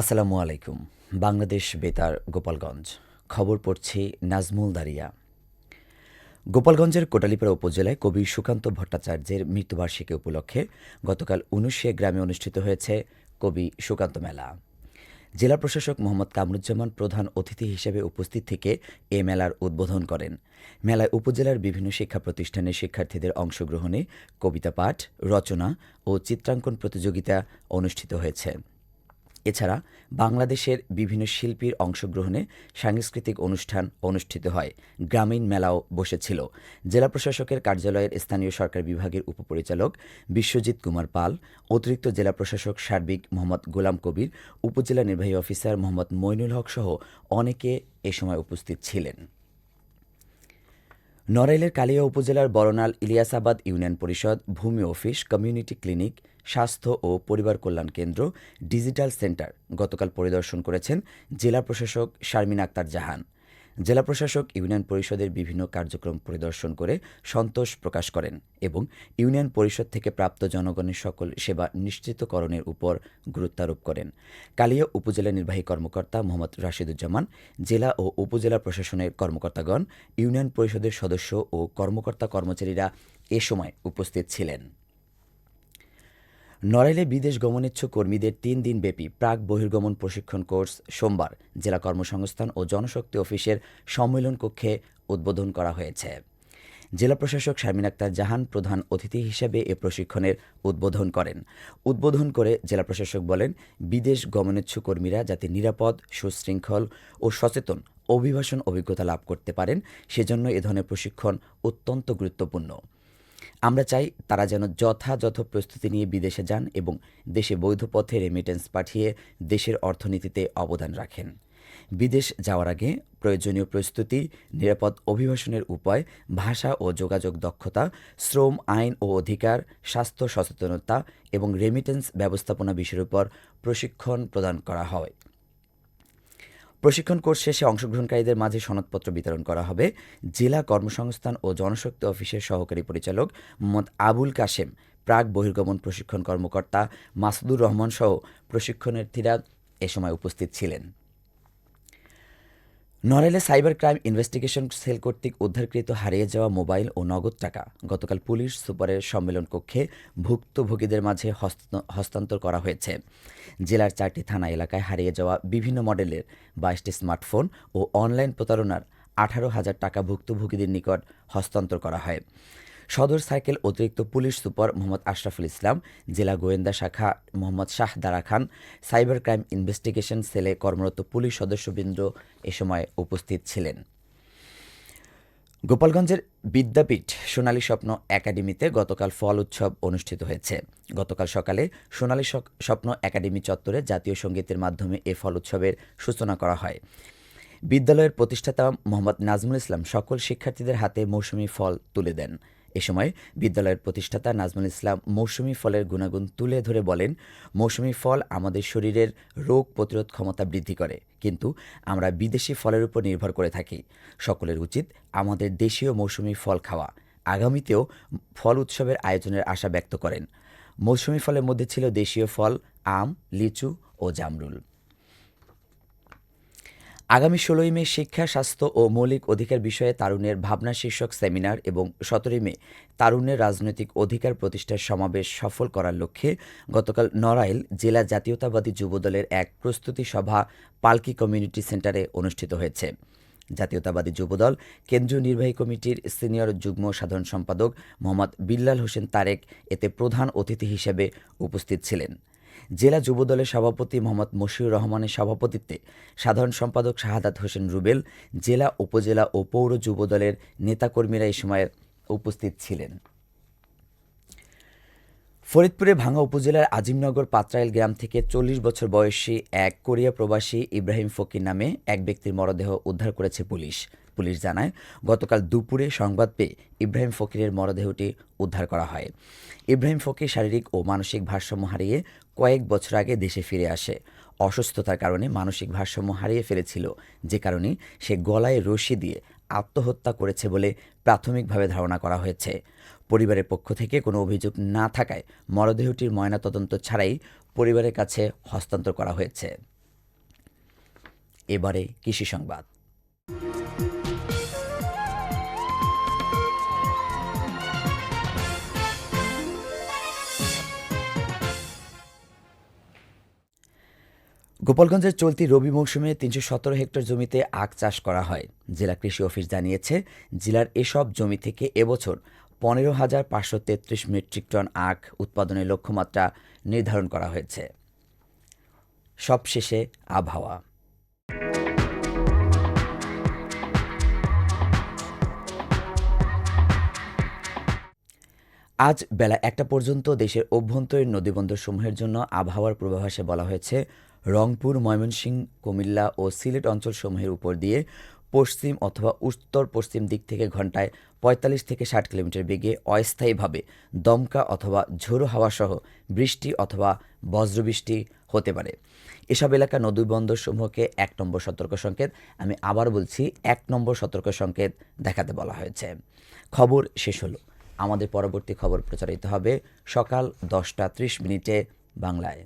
আসসালামু আলাইকুম, বাংলাদেশ বেতার, গোপালগঞ্জ। খবর পড়ছি নাজমুল দারিয়া। গোপালগঞ্জের কোটালীপাড়া উপজেলায় কবি সুকান্ত ভট্টাচার্যের মৃত্যুবার্ষিকী উপলক্ষে গতকাল উনুশিয়া গ্রামে অনুষ্ঠিত হয়েছে কবি সুকান্ত মেলা। জেলা প্রশাসক মোহাম্মদ কামরুজ্জামান প্রধান অতিথি হিসেবে উপস্থিত থেকে এ মেলার উদ্বোধন করেন। মেলায় উপজেলার বিভিন্ন শিক্ষা প্রতিষ্ঠানের শিক্ষার্থীদের অংশগ্রহণে কবিতা পাঠ, রচনা ও চিত্রাঙ্কন প্রতিযোগিতা অনুষ্ঠিত হয়েছে। এছাড়া বাংলাদেশের বিভিন্ন শিল্পীর অংশগ্রহণে সাংস্কৃতিক অনুষ্ঠান অনুষ্ঠিত হয়। গ্রামীণ মেলাও বসেছিল। জেলা প্রশাসকের কার্যালয়ের স্থানীয় সরকার বিভাগের উপপরিচালক বিশ্বজিৎ কুমার পাল, অতিরিক্ত জেলা প্রশাসক সার্বিক মোহাম্মদ গোলাম কবির, উপজেলা নির্বাহী অফিসার মোহাম্মদ মইনুল হক সহ অনেকে এ সময় উপস্থিত ছিলেন। নড়াইলের কালিয়া উপজেলার বরনাল ইলিয়াসাবাদ ইউনিয়ন পরিষদ, ভূমি অফিস, কমিউনিটি ক্লিনিক, স্বাস্থ্য ও পরিবার কল্যাণ কেন্দ্র, ডিজিটাল সেন্টার গতকাল পরিদর্শন করেছেন জেলা প্রশাসক শারমিন আক্তার জাহান। জেলা প্রশাসক ইউনিয়ন পরিষদের বিভিন্ন কার্যক্রম পরিদর্শন করে সন্তোষ প্রকাশ করেন এবং ইউনিয়ন পরিষদ থেকে প্রাপ্ত জনগণের সকল সেবা নিশ্চিতকরণের উপর গুরুত্বারোপ করেন। কালিয়া উপজেলা নির্বাহী কর্মকর্তা মোহাম্মদ রাশিদুজ্জামান, জেলা ও উপজেলা প্রশাসনের কর্মকর্তাগণ, ইউনিয়ন পরিষদের সদস্য ও কর্মকর্তা কর্মচারীরা এ সময় উপস্থিত ছিলেন। নড়াইলে বিদেশ গমনেচ্ছুক কর্মীদের তিন দিন ব্যাপী প্রাক বহির্গমন প্রশিক্ষণ কোর্স সোমবার, জেলা কর্মসংস্থান ও জনশক্তি অফিসের সম্মেলন কক্ষে উদ্বোধন করা হয়েছে। জেলা প্রশাসক শারমিন আক্তার জাহান প্রধান অতিথি হিসেবে এ প্রশিক্ষণের উদ্বোধন করেন। উদ্বোধন করে জেলা প্রশাসক বলেন, বিদেশ গমনেচ্ছুক কর্মীরা যাতে নিরাপদ, সুশৃঙ্খল ও সচেতন অভিবাসন অভিজ্ঞতা লাভ করতে পারেন, সেজন্য এ ধরনের প্রশিক্ষণ অত্যন্ত গুরুত্বপূর্ণ। আমরা চাই তারা যেন যথাযথ প্রস্তুতি নিয়ে বিদেশে যান এবং দেশে বৈধ পথে রেমিটেন্স পাঠিয়ে দেশের অর্থনীতিতে অবদান রাখেন। বিদেশ যাওয়ার আগে প্রয়োজনীয় প্রস্তুতি, নিরাপদ অভিবাসনের উপায়, ভাষা ও যোগাযোগ দক্ষতা, শ্রম, আইন ও অধিকার, স্বাস্থ্য সচেতনতা এবং রেমিটেন্স ব্যবস্থাপনা বিষয়ের উপর প্রশিক্ষণ প্রদান করা হয়। প্রশিক্ষণ কোর্স শেষে অংশগ্রহণকারীদের মাঝে সনদপত্র বিতরণ করা হবে। জেলা কর্মসংস্থান ও জনশক্তি অফিসের সহকারী পরিচালক মোহাম্মদ আবুল কাশেম, প্রাক বহির্গমন প্রশিক্ষণ কর্মকর্তা মাসুদুর রহমান সহ প্রশিক্ষণার্থীরা এ সময় উপস্থিত ছিলেন। নড়াইলে সাইবার ক্রাইম ইনভেস্টিগেশন সেল কর্তৃক উদ্ধারকৃত হারিয়ে যাওয়া মোবাইল ও নগদ টাকা গতকাল পুলিশ সুপারের সম্মেলন কক্ষে ভুক্তভোগীদের মাঝে হস্তান্তর করা হয়েছে। জেলার চারটি থানা এলাকায় হারিয়ে যাওয়া বিভিন্ন মডেলের বাইশটি স্মার্টফোন ও অনলাইন প্রতারণার আঠারো হাজার টাকা ভুক্তভোগীদের নিকট হস্তান্তর করা হয়। সদর সার্কেল অতিরিক্ত পুলিশ সুপার মোহাম্মদ আশরাফুল ইসলাম, জেলা গোয়েন্দা শাখা মোহাম্মদ শাহ দারা খান, সাইবার ক্রাইম ইনভেস্টিগেশন সেলে কর্মরত পুলিশ সদস্যবৃন্দ এ সময় উপস্থিত ছিলেন। গোপালগঞ্জের বিদ্যাপীঠ সোনালী স্বপ্ন একাডেমিতে গতকাল ফল উৎসব অনুষ্ঠিত হয়েছে। গতকাল সকালে সোনালী স্বপ্ন একাডেমি চত্বরে জাতীয় সঙ্গীতের মাধ্যমে এ ফল উৎসবের সূচনা করা হয়। বিদ্যালয়ের প্রতিষ্ঠাতা মোহাম্মদ নাজমুল ইসলাম সকল শিক্ষার্থীদের হাতে মৌসুমি ফল তুলে দেন। এ সময় বিদ্যালয়ের প্রতিষ্ঠাতা নাজমুল ইসলাম মৌসুমি ফলের গুণাগুণ তুলে ধরে বলেন, মৌসুমি ফল আমাদের শরীরের রোগ প্রতিরোধ ক্ষমতা বৃদ্ধি করে, কিন্তু আমরা বিদেশি ফলের উপর নির্ভর করে থাকি। সকলের উচিত আমাদের দেশীয় মৌসুমি ফল খাওয়া। আগামীতেও ফল উৎসবের আয়োজনের আশা ব্যক্ত করেন। মৌসুমি ফলের মধ্যে ছিল দেশীয় ফল, আম, লিচু ও জামরুল। আগামী ষোলোই মে শিক্ষা, স্বাস্থ্য ও মৌলিক অধিকার বিষয়ে তারুণের ভাবনা শীর্ষক সেমিনার এবং সতেরোই মে তারুণের রাজনৈতিক অধিকার প্রতিষ্ঠার সমাবেশ সফল করার লক্ষ্যে গতকাল নড়াইল জেলা জাতীয়তাবাদী যুবদলের এক প্রস্তুতি সভা পালকি কমিউনিটি সেন্টারে অনুষ্ঠিত হয়েছে। জাতীয়তাবাদী যুবদল, কেন্দ্রীয় নির্বাহী কমিটির সিনিয়র যুগ্ম সাধারণ সম্পাদক মোহাম্মদ বিল্লাল হোসেন তারেক এতে প্রধান অতিথি হিসেবে উপস্থিত ছিলেন। জেলা যুবদলের সভাপতি মোহাম্মদ মশিউর রহমানের সভাপতিত্বে সাধারণ সম্পাদক শাহাদাত হোসেন রুবেল, জেলা, উপজেলা ও পৌর যুবদলের নেতাকর্মীরা এই সময় উপস্থিত ছিলেন। ফরিদপুরে ভাঙ্গা উপজেলার আজিমনগর পাত্রাইল গ্রাম থেকে চল্লিশ বছর বয়সী এক কোরিয়া প্রবাসী ইব্রাহিম ফকির নামে এক ব্যক্তির মরদেহ উদ্ধার করেছে পুলিশ। পুলিশ জানায়, গতকাল দুপুরে সংবাদ পেয়ে ইব্রাহিম ফকিরের মরদেহটি উদ্ধার করা হয়। ইব্রাহিম ফকির শারীরিক ও মানসিক ভারসাম্য হারিয়ে কয়েক বছর আগে দেশে ফিরে আসে। অসুস্থতার কারণে মানসিক ভারসাম্য হারিয়ে ফেলেছিল, যে কারণে সে গলায় রশি দিয়ে আত্মহত্যা করেছে বলে প্রাথমিকভাবে ধারণা করা হয়েছে। পরিবারের পক্ষ থেকে কোনো অভিযোগ না থাকায় মরদেহটির ময়নাতদন্ত ছাড়াই পরিবারের কাছে হস্তান্তর করা হয়েছে। এবারে কৃষি সংবাদ। গোপালগঞ্জের চলতি রবি মৌসুমে তিনশো সতেরো হেক্টর জমিতে আখ চাষ করা হয়। জেলা কৃষি অফিস জানিয়েছে, জেলার এসব জমি থেকে এবছর পনেরো হাজার পাঁচশো তেত্রিশ মেট্রিক টন আখ উৎপাদনের লক্ষ্যমাত্রা নির্ধারণ করা হয়েছে। সবশেষে আবহাওয়া। আজ বেলা একটা পর্যন্ত দেশের অভ্যন্তরীণ নদীবন্দরসমূহের জন্য আবহাওয়ার পূর্বাভাসে বলা হয়েছে, রংপুর, ময়মনসিংহ, কুমিল্লা ও সিলেট অঞ্চলসমূহের উপর দিয়ে পশ্চিম অথবা উত্তর পশ্চিম দিক থেকে ঘন্টায় পঁয়তাল্লিশ থেকে ষাট কিলোমিটার বেগে অস্থায়ীভাবে দমকা অথবা ঝোড়ো হাওয়া সহ বৃষ্টি অথবা বজ্রবৃষ্টি হতে পারে। এসব এলাকা নদীবন্দর সমূহকে এক নম্বর সতর্ক সংকেত। আমি আবার বলছি, এক নম্বর সতর্ক সংকেত দেখাতে বলা হয়েছে। খবর শেষ হলো। আমাদের পরবর্তী খবর প্রচারিত হবে সকাল দশটা ত্রিশ মিনিটে বাংলায়।